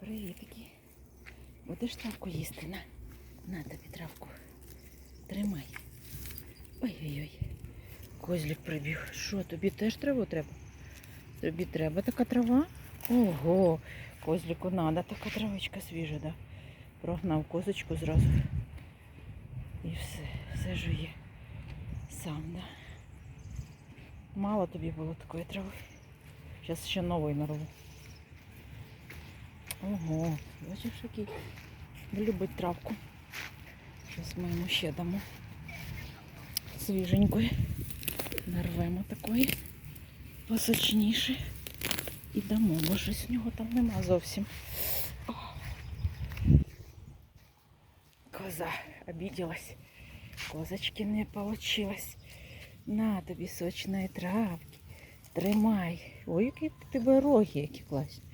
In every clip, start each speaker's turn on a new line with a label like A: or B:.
A: Привітки. Будеш травку їсти? На, на тобі травку. Тримай. Ой-ой-ой. Козлик прибіг. Що, тобі теж траву треба? Тобі треба така трава? Ого, козлику надо така травичка свіжа, да? Прогнав козочку зразу. І все, все жує. Сам, да. Мало тобі було такої трави. Зараз ще нової нарву. Ого, бачиш, який любить травку. Зараз ми йому ще дамо свіженької. Нарвемо такої посочніше. І дамо, бо щось в нього там нема зовсім. Коза обиделась. Козочки не получилось. На тобі сочної травки. Тримай. Ой, які тебе роги, які класні.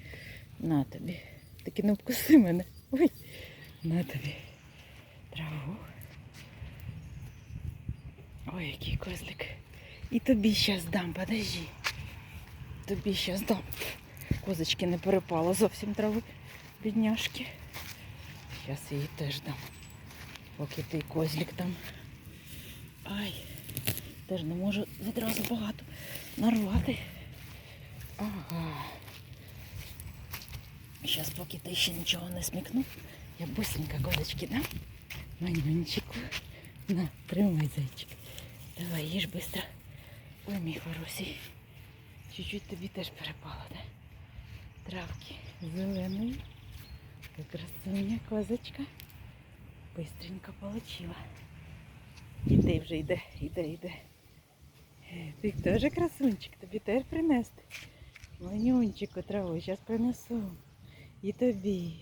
A: На тобі. Таки не вкуси мене. Ой, на тобі. Траву. Ой, який козлик. І тобі щас дам, подожди. Тобі щас дам. Козочки не перепало зовсім трави, бідняшки. Щас її теж дам. Поки ти козлик там. Ай, теж не можу відразу багато нарвати. Ага. Зараз, поки ти ще нічого не смікнув, я быстренько козочки дам. Манюнчику. На, тримай зайчик. Давай, їж быстро. Ой, мій хороший. Чуть-чуть тобі теж перепало, да? Травки зеленої. Как красуня козочка. Быстренько получила. Іде вже йде, йде, йде. Е, Ти теж красунчик, тобі теж принести. Манюнчику траву, зараз принесу. І тобі.